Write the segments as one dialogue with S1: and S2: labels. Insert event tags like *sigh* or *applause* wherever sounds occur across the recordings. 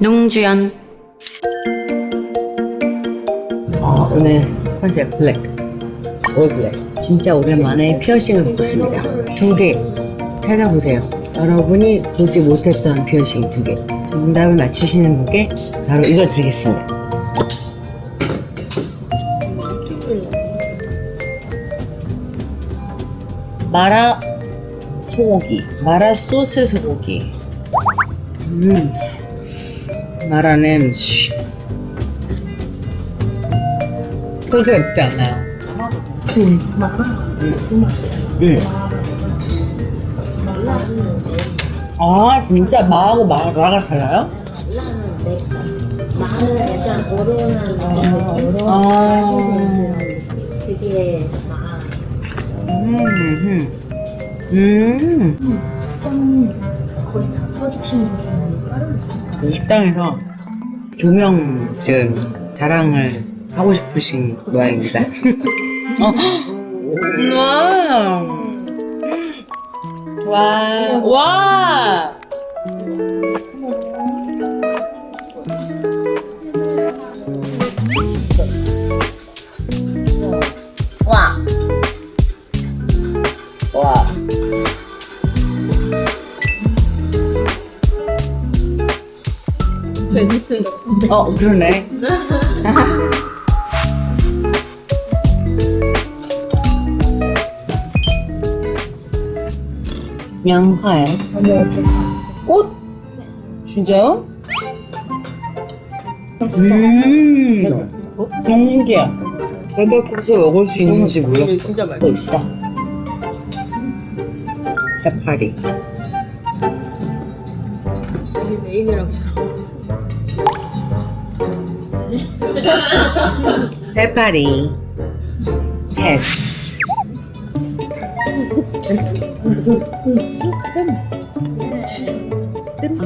S1: 농주연
S2: 어, 오늘 컨셉 블랙. 올 블랙. 진짜 오랜만에 피어싱을 입었습니다. 두 개. 찾아보세요. 여러분이 보지 못했던 피어싱 두 개. 정답을 맞추시는 분께 바로 이걸 드리겠습니다. 마라 소고기. 마라 소스 소고기. 음. 소주가 있지 않아요. 응. 아 진짜 마하고 마라가 달라요?
S3: 마라는 내가 약간 느낌?
S2: 아.
S3: 느낌? 그게 마
S2: 음, 음. 음.
S4: 식당은 거의 다 퍼주시는 이
S2: 식당에서 조명 지금 자랑을 하고 싶으신 모양입니다. 어. *laughs* 와. 와. 와. 와. 어, 그러네. *laughs* 양파에 꽃? 진짜요? 음, 너무 신기해. 배달국수 먹을 수 있는지 몰랐어. 진짜 맛있어. 해파리.
S4: 우리 메인이라
S2: 해파리. 헬스.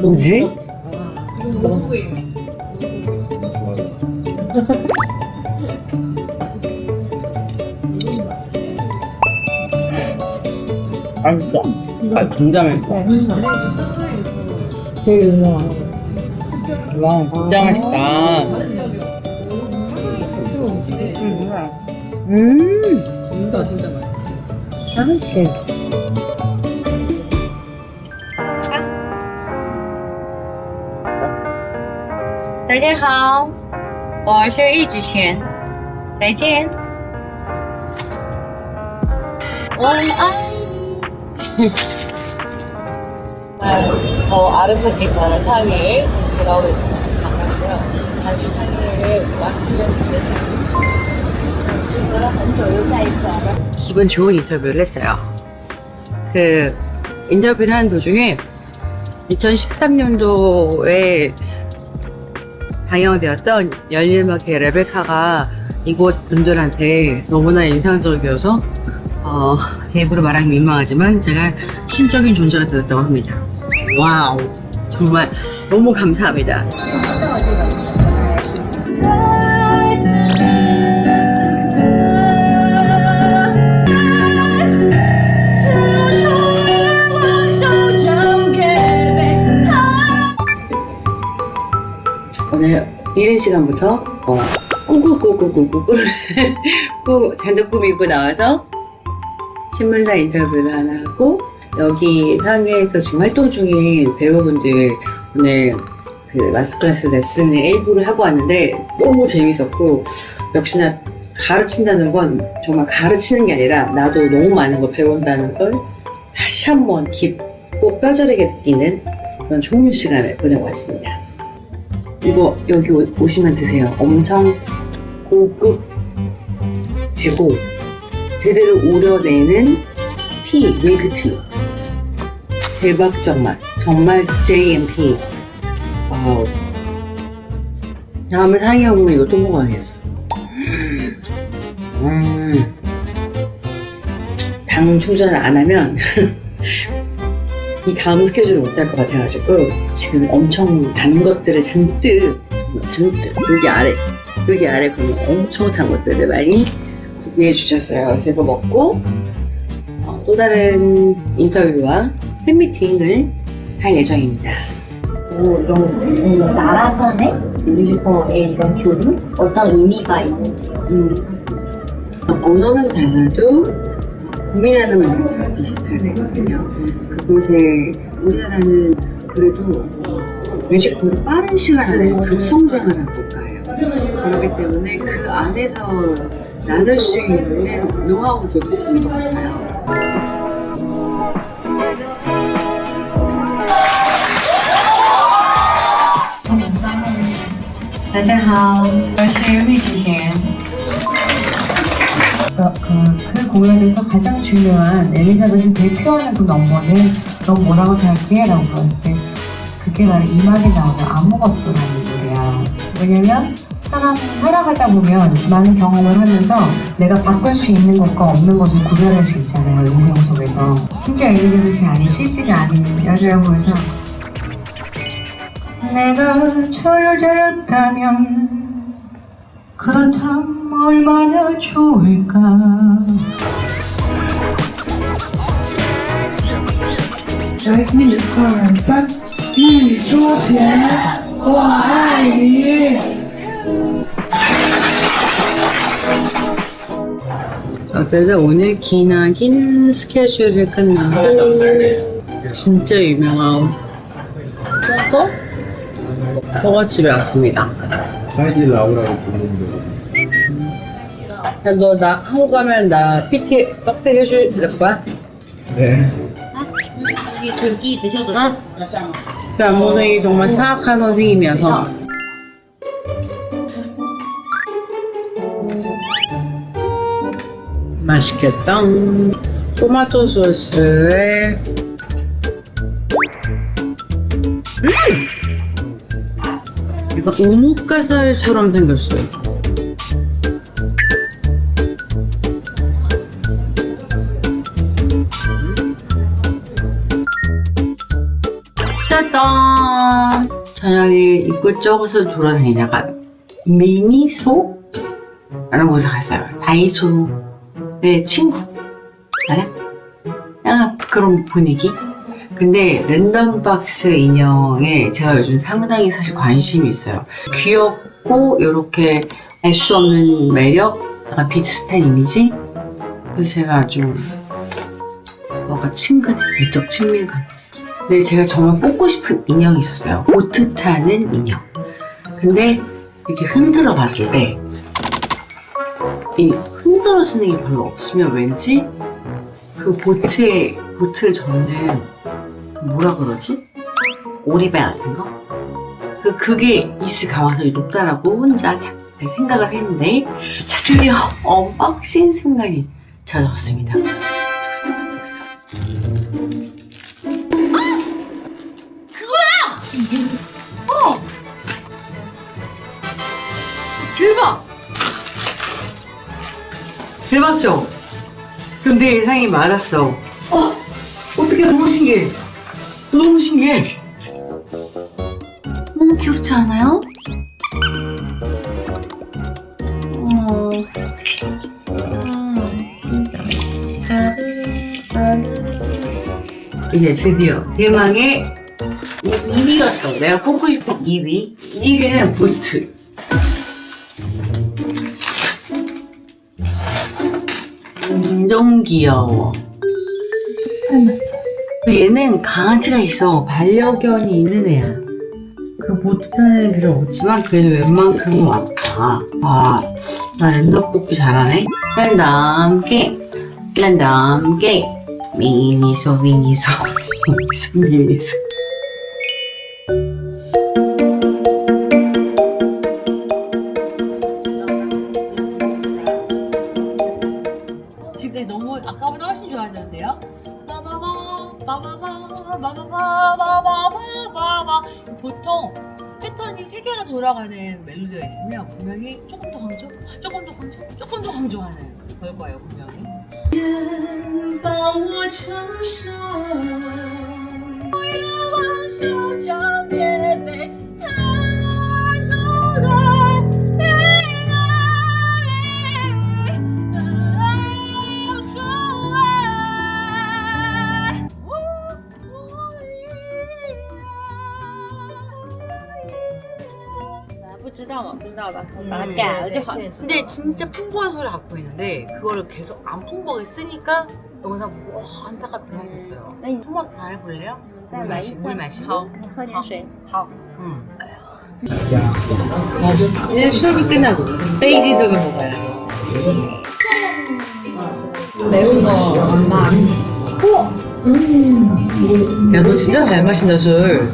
S2: 뭐지? 맛있어. 아, 맛있어.
S4: 제일 유명한 거.
S2: 와, 진짜 맛있다. 음,
S4: 진짜 진짜 맛있어.
S2: 맛있지.
S1: 大家好，我是易子贤，再见。我爱你。
S2: 더 아름답게 변한 상해를 다시 돌아오고 있습니다. 반갑고요. 자주 상해를 왔으면 좋겠어요. 기분 좋은 인터뷰를 했어요. 그 인터뷰를 하는 도중에 2013년도에 방영되었던 열릴마켓 레베카가 이곳 분들한테 너무나 인상적이어서 어, 제 입으로 말하기 민망하지만 제가 신적인 존재가 되었다고 합니다. 와우 정말 너무 감사합니다. 이른 시간부터 어, 꾸꾸꾸꾸꾸꾸꾸를 *laughs* 꾸 잔뜩 꾸미고 나와서 신문사 인터뷰를 하나 하고 여기 상해에서 지금 활동 중인 배우분들 오늘 그 마스터클래스 레슨을 일부를 하고 왔는데 너무 재밌었고 역시나 가르친다는 건 정말 가르치는 게 아니라 나도 너무 많은 걸 배운다는 걸 다시 한번 깊고 뼈저리게 느끼는 그런 좋은 시간을 보내고 왔습니다. 이거 여기 오- 오시면 드세요. 엄청 고급 지고 제대로 우려내는 티, 밀크티. 대박적 맛. 정말 JMT. 와우. 다음에 상해 오면 이거 또 먹어야겠어. 음. 당 충전을 안 하면 이 다음 스케줄을 못할 것 같아가지고 지금 엄청 단 것들을 잔뜩 잔뜩 여기 아래 여기 아래 보면 엄청 단 것들을 많이 구비해 주셨어요. 그래서 이거 먹고 어, 또 다른 인터뷰와 팬미팅을 할 예정입니다.
S3: 뭐 이런 음, 나라 간의 뮤지컬의 이런 교류 어떤 의미가 있는지
S2: 음. 언어는 달라도 고민하는 마음이 비슷하거든요. 그곳에 우리나라는 그래도 뮤지컬을 빠른 시간 안에 급성장을 한 국가예요. 그렇기 때문에 그 안에서 나눌 수 있는 노하우도 있을 것 같아요.
S1: 大家好，我是玉之贤。
S5: 그, 그, 그 공연에서 가장 중요한 엘리자벳을 대표하는 그 넘버는 넌 뭐라고 생각해? 라고 때 그게 바로 이 말이 나오는 아무것도라는 노래야 왜냐면 사람 살아가다 보면 많은 경험을 하면서 내가 바꿀 수 있는 것과 없는 것을 구별할 수 있잖아요 인생 속에서 진짜 엘리자벳이 아닌 실수가 아닌 여자야 보여서 내가 저 여자였다면 그렇다면 얼마나 좋을까
S6: 来，一二三，玉珠贤，我爱你。
S2: 어쨌든 오늘 기나긴 스케줄을 끝나고 진짜 유명한 어? 버거집에 왔습니다.
S7: 딸기 라우라고 부르는 거거든요.
S2: 너나 한국 가면 나 PT 빡세게 해줄 거야?
S7: 네.
S3: 여기 그 고기 드셔도
S2: 돼? 다시 한번. 그 안무성이 뭐 정말 사악한 선생님이어서 맛있겠다 토마토 소스에 음! 이거 우뭇가살처럼 생겼어요 짜잔! 저녁에 이곳저곳을 돌아다니다가 미니소? 라는 곳에 갔어요. 다이소의 친구. 알아? 약간 그런 분위기? 근데 랜덤박스 인형에 제가 요즘 상당히 사실 관심이 있어요. 귀엽고 이렇게 알 수 없는 매력? 약간 비슷한 이미지? 그래서 제가 좀 뭔가 친근해. 내적 친밀감. 근데 제가 정말 뽑고 싶은 인형이 있었어요. 보트 타는 인형. 근데 이렇게 흔들어 봤을 때, 이 흔들어 쓰는 게 별로 없으면 왠지 그 보트에, 보트를 젓는 뭐라 그러지? 오리배 같은 거? 그, 그게 있을 가능성이 높다라고 혼자 자- 생각을 했는데, 자, 드디어 언박싱 순간이 찾아왔습니다. 대박! 대박죠? 근데 예상이 맞았어. 어, 어떻게 너무 신기해. 너무 신기해. 너무 귀엽지 않아요? 어, 음, 진짜. 이제 드디어 대망의 2위였어. 내가 뽑고 싶은 2위. 2위는 보트. 완전 귀여워. 얘는 강아지가 있어. 반려견이 있는 애야. 그 보트 타는 필요 없지만 그래도 웬만큼은 왔다. 와, 나 랜덤 뽑기 잘하네. 랜덤 게임. 랜덤 게임. 미니소, 미니소, 미니소, 미니소. 빠바바 빠바바 빠바바바바바바바바 보통 패턴이 세 개가 돌아가는 멜로디가 있으면 분명히 조금 더 강조, 조금 더 강조, 조금 더 강조하는 걸 거예요 분명히. 把我承受，不要忘手掌面
S3: 把它改了就好。
S2: 근데 진짜 풍부한 소리를 갖고 있는데 그거를 계속 안 풍부하게 쓰니까 영상 보고 어, 안타깝긴 하겠어요. 한번 다 해볼래요? 물 마시, 물 마시고.
S3: 喝点水。
S2: 음. 이제 수업이 끝나고 베이지독을 먹어요. 매운 거안 마. 야, 너 진짜 잘 마신다, 술.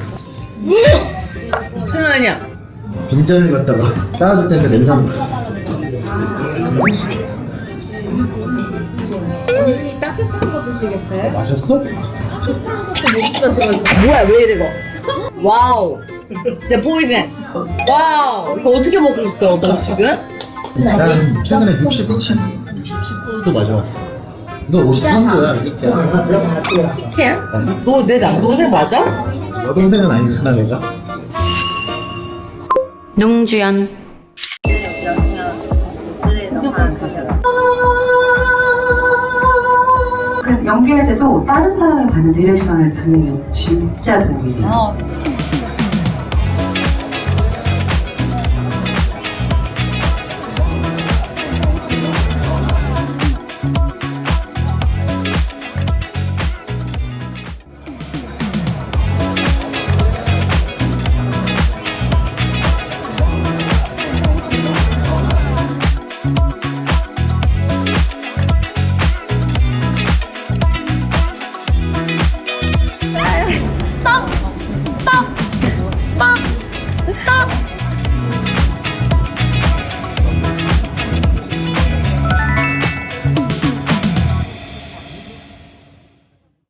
S2: 장난 아니야.
S7: 빈잔을 갖다가 따라줄 때니까 냄새 한 번.
S3: 따뜻한 거 드시겠어요?
S7: 마셨어?
S2: 뭐야, 왜 이래, 이거? 와우. 진짜 포이즌. 와우. 이거 어떻게 먹고 있어, 너 지금?
S7: 난 최근에 60, 60, 60불도 마셔봤어. 너 53도야, 이렇게.
S2: 캠? 너내 남동생 맞아?
S7: 여동생은 아니구나, 내가.
S2: 농주연.
S5: 그래서 연기할 때도 다른 사람이 받는 디렉션을 듣는 게 진짜 도움이 돼요.